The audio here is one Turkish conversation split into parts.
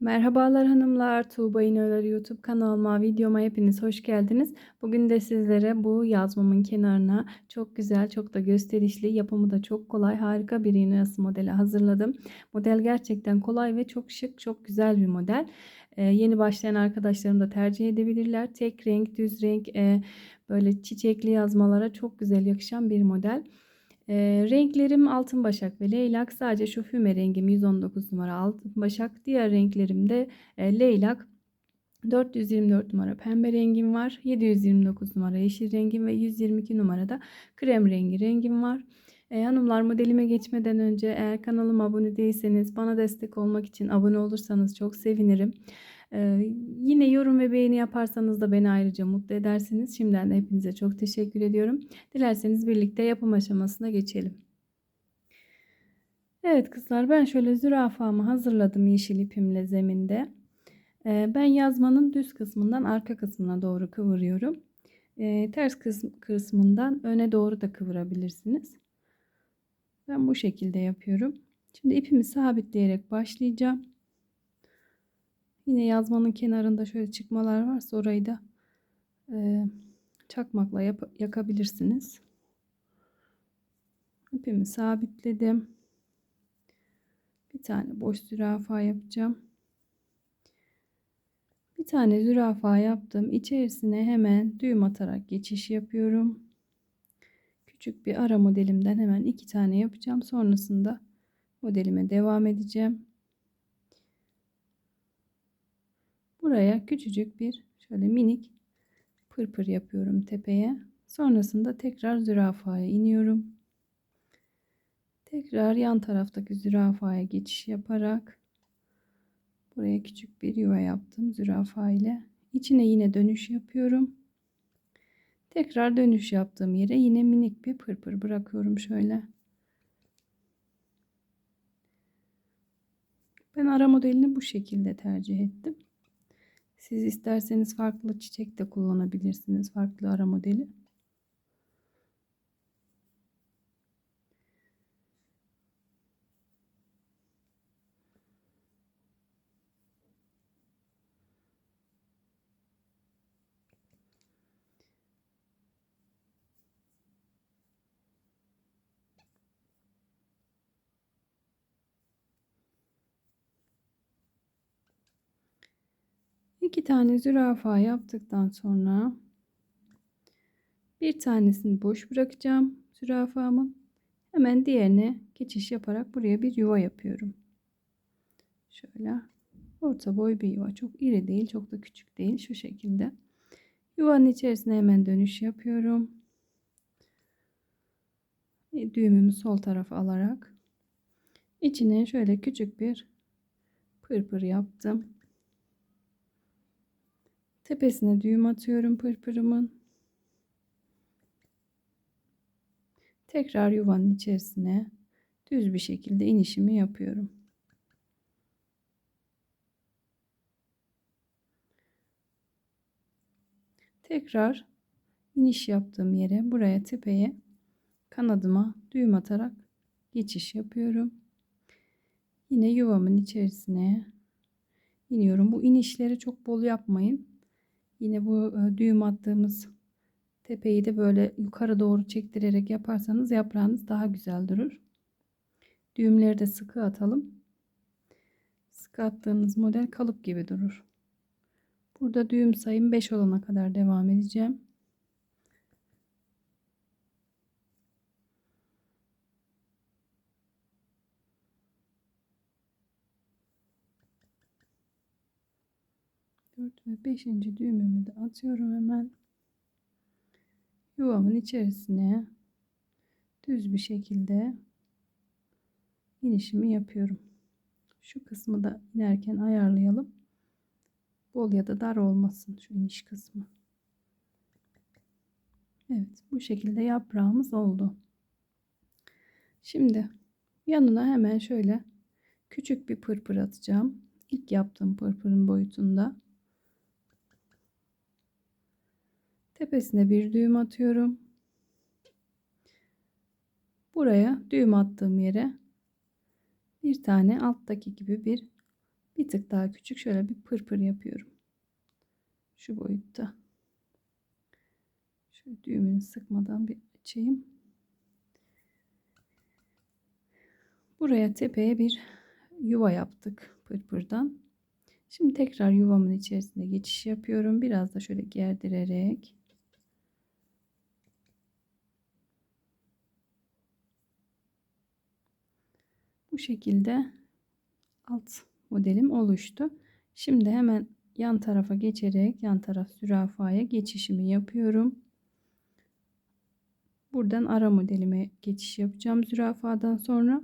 Merhabalar hanımlar, Tuğba İnöler YouTube kanalıma, videoma hepiniz hoş geldiniz. Bugün de sizlere bu yazmamın kenarına çok güzel, çok da gösterişli, yapımı da çok kolay, harika bir iğne oyası modeli hazırladım. Model gerçekten kolay ve çok şık, çok güzel bir model. Ee, yeni başlayan arkadaşlarım da tercih edebilirler. Tek renk, düz renk, e, böyle çiçekli yazmalara çok güzel yakışan bir model. E, renklerim altın başak ve leylak. Sadece şu füme rengim 119 numara altın başak. Diğer renklerim de e, leylak. 424 numara pembe rengim var. 729 numara yeşil rengim ve 122 numarada krem rengi rengim var. E, hanımlar modelime geçmeden önce eğer kanalıma abone değilseniz bana destek olmak için abone olursanız çok sevinirim. Yine yorum ve beğeni yaparsanız da beni ayrıca mutlu edersiniz. Şimdiden de hepinize çok teşekkür ediyorum. Dilerseniz birlikte yapım aşamasına geçelim. Evet kızlar ben şöyle zürafamı hazırladım yeşil ipimle zeminde. Ben yazmanın düz kısmından arka kısmına doğru kıvırıyorum. Ters kısmından öne doğru da kıvırabilirsiniz. Ben bu şekilde yapıyorum. Şimdi ipimi sabitleyerek başlayacağım. Yine yazmanın kenarında şöyle çıkmalar varsa orayı da e, çakmakla yap yakabilirsiniz. İpimi sabitledim. Bir tane boş zürafa yapacağım. Bir tane zürafa yaptım. İçerisine hemen düğüm atarak geçiş yapıyorum. Küçük bir ara modelimden hemen iki tane yapacağım. Sonrasında modelime devam edeceğim. Buraya küçücük bir şöyle minik pırpır yapıyorum tepeye. Sonrasında tekrar zürafaya iniyorum. Tekrar yan taraftaki zürafaya geçiş yaparak buraya küçük bir yuva yaptım zürafa ile. İçine yine dönüş yapıyorum. Tekrar dönüş yaptığım yere yine minik bir pırpır bırakıyorum şöyle. Ben ara modelini bu şekilde tercih ettim. Siz isterseniz farklı çiçek de kullanabilirsiniz. Farklı ara modeli. İki tane zürafa yaptıktan sonra bir tanesini boş bırakacağım zürafamın. Hemen diğerine geçiş yaparak buraya bir yuva yapıyorum. Şöyle orta boy bir yuva. Çok iri değil, çok da küçük değil. Şu şekilde. Yuvanın içerisine hemen dönüş yapıyorum. Düğümümü sol tarafa alarak içine şöyle küçük bir pırpır yaptım. Tepesine düğüm atıyorum pırpırımın. Tekrar yuvanın içerisine düz bir şekilde inişimi yapıyorum. Tekrar iniş yaptığım yere buraya tepeye kanadıma düğüm atarak geçiş yapıyorum. Yine yuvamın içerisine iniyorum. Bu inişleri çok bol yapmayın. Yine bu e, düğüm attığımız tepeyi de böyle yukarı doğru çektirerek yaparsanız yaprağınız daha güzel durur. Düğümleri de sıkı atalım. Sıkı attığınız model kalıp gibi durur. Burada düğüm sayım 5 olana kadar devam edeceğim. 4 ve 5. düğümümü de atıyorum hemen. Yuvamın içerisine düz bir şekilde inişimi yapıyorum. Şu kısmı da inerken ayarlayalım. Bol ya da dar olmasın şu iniş kısmı. Evet bu şekilde yaprağımız oldu. Şimdi yanına hemen şöyle küçük bir pırpır atacağım. İlk yaptığım pırpırın boyutunda. Tepesine bir düğüm atıyorum. Buraya düğüm attığım yere bir tane alttaki gibi bir bir tık daha küçük şöyle bir pırpır yapıyorum. Şu boyutta. Şöyle düğümünü sıkmadan bir açayım. Buraya tepeye bir yuva yaptık pırpırdan. Şimdi tekrar yuvamın içerisinde geçiş yapıyorum. Biraz da şöyle gerdirerek bu şekilde alt modelim oluştu. Şimdi hemen yan tarafa geçerek yan taraf zürafaya geçişimi yapıyorum. Buradan ara modelime geçiş yapacağım zürafadan sonra.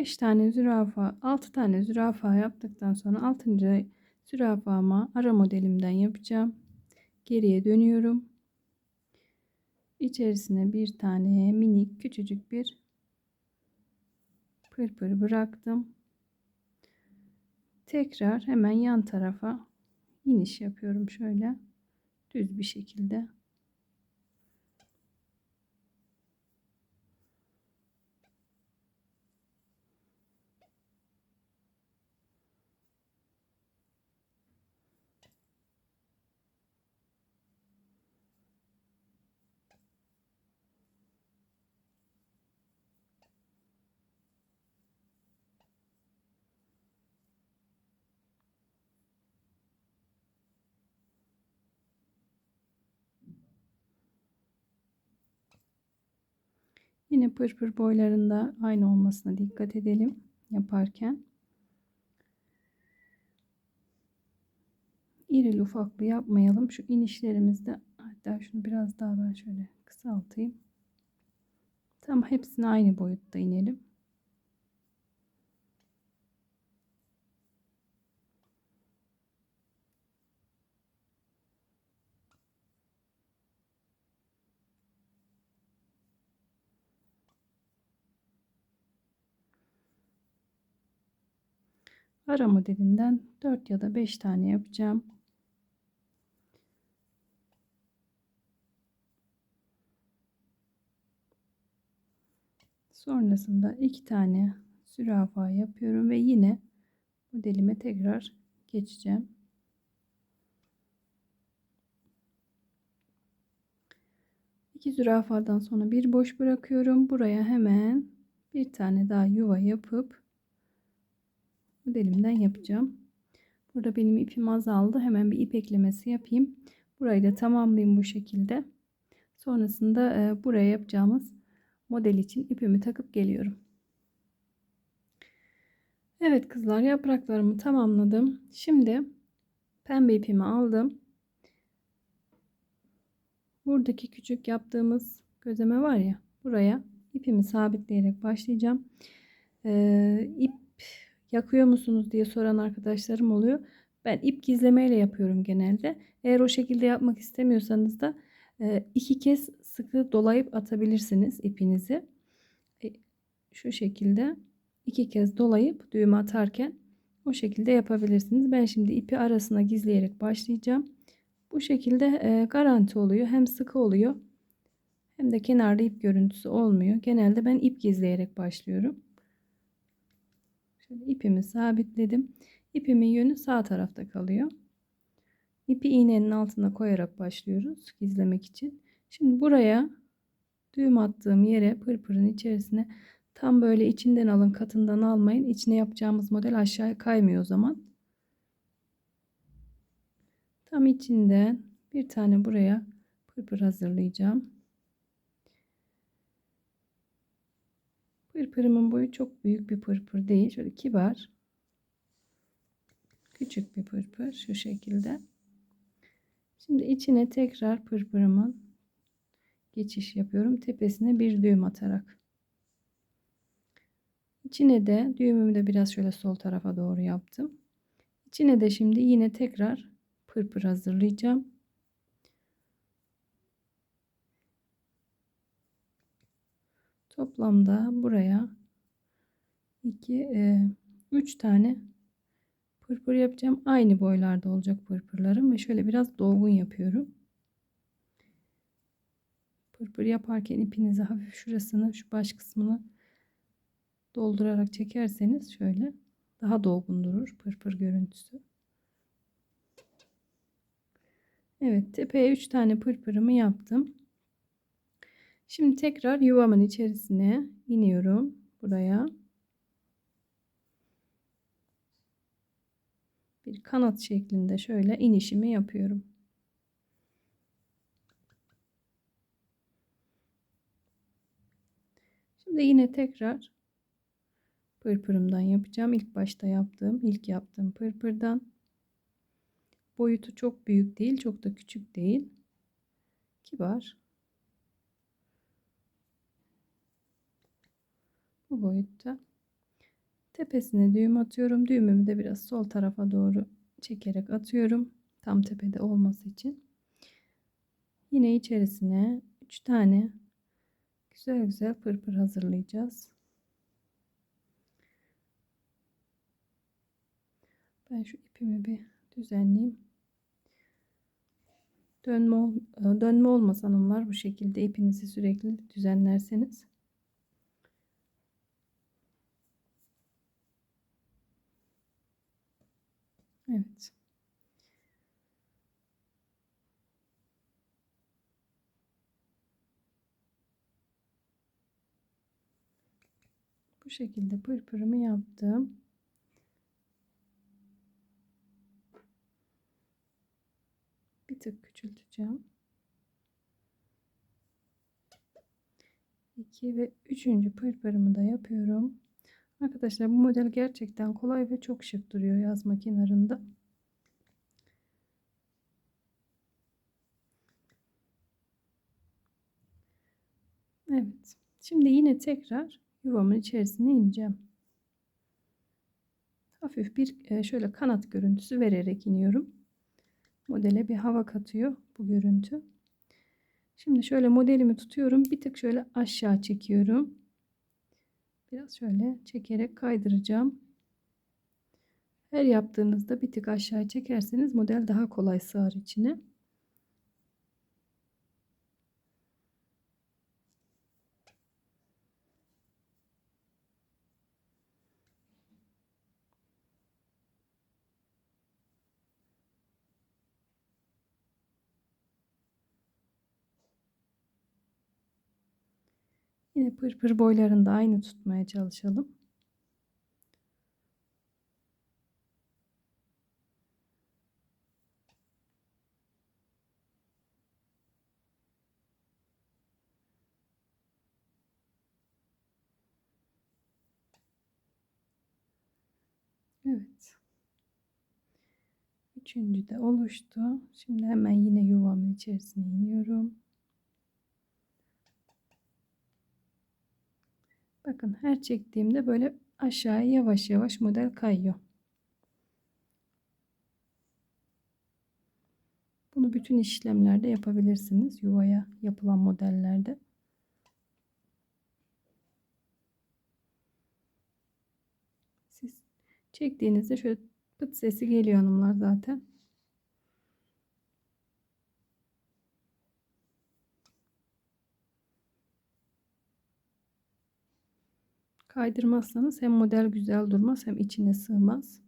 5 tane zürafa, 6 tane zürafa yaptıktan sonra 6. zürafama ara modelimden yapacağım. Geriye dönüyorum. İçerisine bir tane minik küçücük bir pırpır bıraktım. Tekrar hemen yan tarafa iniş yapıyorum şöyle düz bir şekilde. Yine pırpır boylarında aynı olmasına dikkat edelim yaparken. İrili ufaklı yapmayalım. Şu inişlerimizde hatta şunu biraz daha ben şöyle kısaltayım. Tam hepsini aynı boyutta inelim. Ara modelinden 4 ya da 5 tane yapacağım. Sonrasında iki tane zürafa yapıyorum ve yine modelime tekrar geçeceğim. İki zürafadan sonra bir boş bırakıyorum. Buraya hemen bir tane daha yuva yapıp modelimden yapacağım. Burada benim ipim azaldı. Hemen bir ip eklemesi yapayım. Burayı da tamamlayayım bu şekilde. Sonrasında e, buraya yapacağımız model için ipimi takıp geliyorum. Evet kızlar yapraklarımı tamamladım. Şimdi pembe ipimi aldım. Buradaki küçük yaptığımız gözleme var ya buraya ipimi sabitleyerek başlayacağım. Ee, ip yakıyor musunuz diye soran arkadaşlarım oluyor. Ben ip gizlemeyle yapıyorum genelde. Eğer o şekilde yapmak istemiyorsanız da e, iki kez sıkı dolayıp atabilirsiniz ipinizi. E, şu şekilde iki kez dolayıp düğüm atarken o şekilde yapabilirsiniz. Ben şimdi ipi arasına gizleyerek başlayacağım. Bu şekilde e, garanti oluyor. Hem sıkı oluyor hem de kenarda ip görüntüsü olmuyor. Genelde ben ip gizleyerek başlıyorum. Şöyle ipimi sabitledim. İpimin yönü sağ tarafta kalıyor. İpi iğnenin altına koyarak başlıyoruz gizlemek için. Şimdi buraya düğüm attığım yere pırpırın içerisine tam böyle içinden alın katından almayın. İçine yapacağımız model aşağıya kaymıyor o zaman. Tam içinden bir tane buraya pırpır hazırlayacağım. Pırpırımın boyu çok büyük bir pırpır değil. Şöyle kibar. Küçük bir pırpır şu şekilde. Şimdi içine tekrar pırpırımın geçiş yapıyorum. Tepesine bir düğüm atarak. İçine de düğümümü de biraz şöyle sol tarafa doğru yaptım. İçine de şimdi yine tekrar pırpır hazırlayacağım. Toplamda buraya 2 3 tane pırpır yapacağım. Aynı boylarda olacak pırpırlarım ve şöyle biraz dolgun yapıyorum. Pırpır yaparken ipinizi hafif şurasını, şu baş kısmını doldurarak çekerseniz şöyle daha dolgun durur pırpır görüntüsü. Evet tepeye 3 tane pırpırımı yaptım. Şimdi tekrar yuvamın içerisine iniyorum buraya. Bir kanat şeklinde şöyle inişimi yapıyorum. Şimdi yine tekrar pırpırımdan yapacağım. İlk başta yaptığım, ilk yaptığım pırpırdan. Boyutu çok büyük değil, çok da küçük değil. Kibar. Bu boyutta. Tepesine düğüm atıyorum. Düğümümü de biraz sol tarafa doğru çekerek atıyorum. Tam tepede olması için. Yine içerisine 3 tane güzel güzel pırpır hazırlayacağız. Ben şu ipimi bir düzenleyeyim. Dönme, dönme olmaz hanımlar. Bu şekilde ipinizi sürekli düzenlerseniz. Evet. Bu şekilde pırpırımı yaptım. Bir tık küçülteceğim. 2 ve 3. pırpırımı da yapıyorum. Arkadaşlar bu model gerçekten kolay ve çok şık duruyor yazma kenarında. Evet. Şimdi yine tekrar yuvamın içerisine ineceğim. Hafif bir e, şöyle kanat görüntüsü vererek iniyorum. Modele bir hava katıyor bu görüntü. Şimdi şöyle modelimi tutuyorum. Bir tık şöyle aşağı çekiyorum. Biraz şöyle çekerek kaydıracağım. Her yaptığınızda bir tık aşağı çekerseniz model daha kolay sığar içine. Yine pırpır boylarında aynı tutmaya çalışalım. Evet. Üçüncü de oluştu. Şimdi hemen yine yuvamın içerisine iniyorum. Bakın her çektiğimde böyle aşağıya yavaş yavaş model kayıyor. Bunu bütün işlemlerde yapabilirsiniz. Yuvaya yapılan modellerde. Siz çektiğinizde şöyle pıt sesi geliyor hanımlar zaten. Kaydırmazsanız hem model güzel durmaz hem içine sığmaz.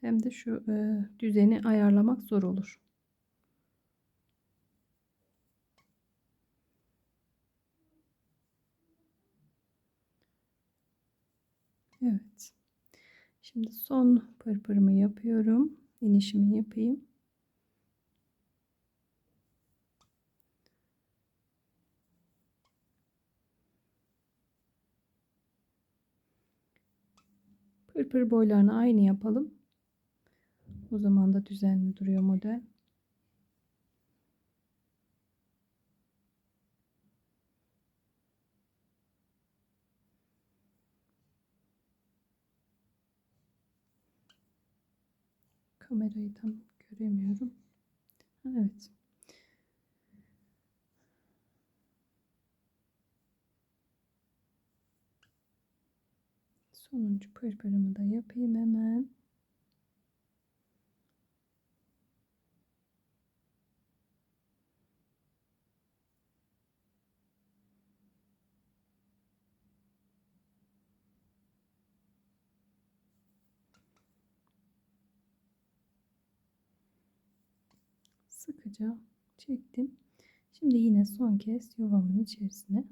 Hem de şu e, düzeni ayarlamak zor olur. Evet. Şimdi son pırpırımı yapıyorum. İnişimi yapayım. Pırpır boylarını aynı yapalım. O zaman da düzenli duruyor model. Kamerayı tam göremiyorum. Evet. Sonuncu pırpırımı da yapayım hemen. sıkıca çektim. Şimdi yine son kez yuvamın içerisine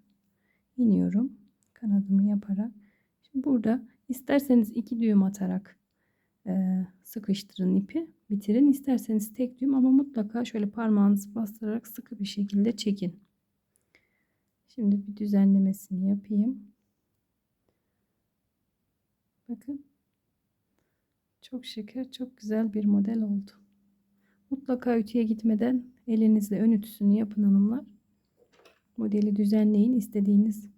iniyorum. Kanadımı yaparak. Burada isterseniz iki düğüm atarak e, sıkıştırın ipi bitirin. İsterseniz tek düğüm ama mutlaka şöyle parmağınızı bastırarak sıkı bir şekilde çekin. Şimdi bir düzenlemesini yapayım. Bakın. Çok şeker, çok güzel bir model oldu. Mutlaka ütüye gitmeden elinizle ön ütüsünü yapın hanımlar. Modeli düzenleyin. istediğiniz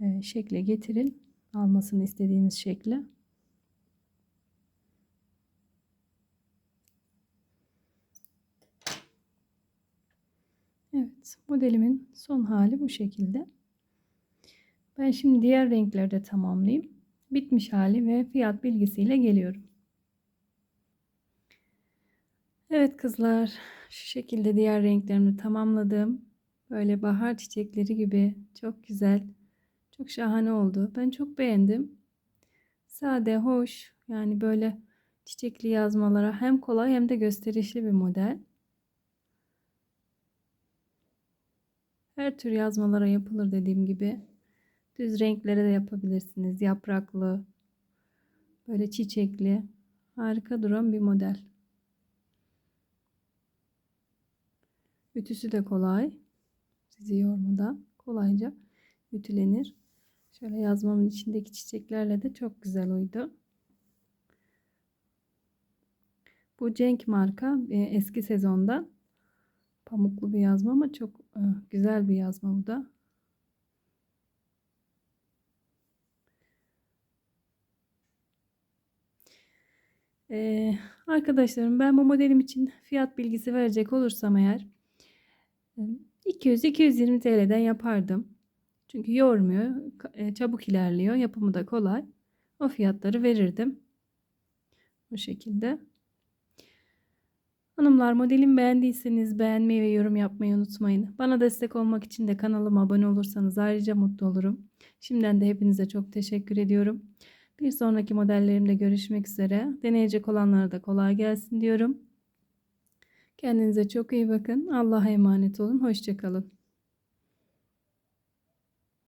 e, şekle getirin. Almasını istediğiniz şekle. Evet, modelimin son hali bu şekilde. Ben şimdi diğer renklerde tamamlayayım. Bitmiş hali ve fiyat bilgisiyle geliyorum. Evet kızlar, şu şekilde diğer renklerimi tamamladım. Böyle bahar çiçekleri gibi çok güzel, çok şahane oldu. Ben çok beğendim. Sade, hoş, yani böyle çiçekli yazmalara hem kolay hem de gösterişli bir model. Her tür yazmalara yapılır dediğim gibi. Düz renklere de yapabilirsiniz. Yapraklı, böyle çiçekli. Harika duran bir model. Ütüsü de kolay. Sizi yormadan kolayca ütülenir. Şöyle yazmamın içindeki çiçeklerle de çok güzel uydu. Bu Cenk marka e, eski sezonda pamuklu bir yazma ama çok e, güzel bir yazma bu da. Ee, arkadaşlarım ben bu modelim için fiyat bilgisi verecek olursam eğer 200-220 TL'den yapardım. Çünkü yormuyor, e, çabuk ilerliyor, yapımı da kolay. O fiyatları verirdim. Bu şekilde. Hanımlar modelimi beğendiyseniz beğenmeyi ve yorum yapmayı unutmayın. Bana destek olmak için de kanalıma abone olursanız ayrıca mutlu olurum. Şimdiden de hepinize çok teşekkür ediyorum. Bir sonraki modellerimde görüşmek üzere. Deneyecek olanlara da kolay gelsin diyorum. Kendinize çok iyi bakın. Allah'a emanet olun. Hoşçakalın.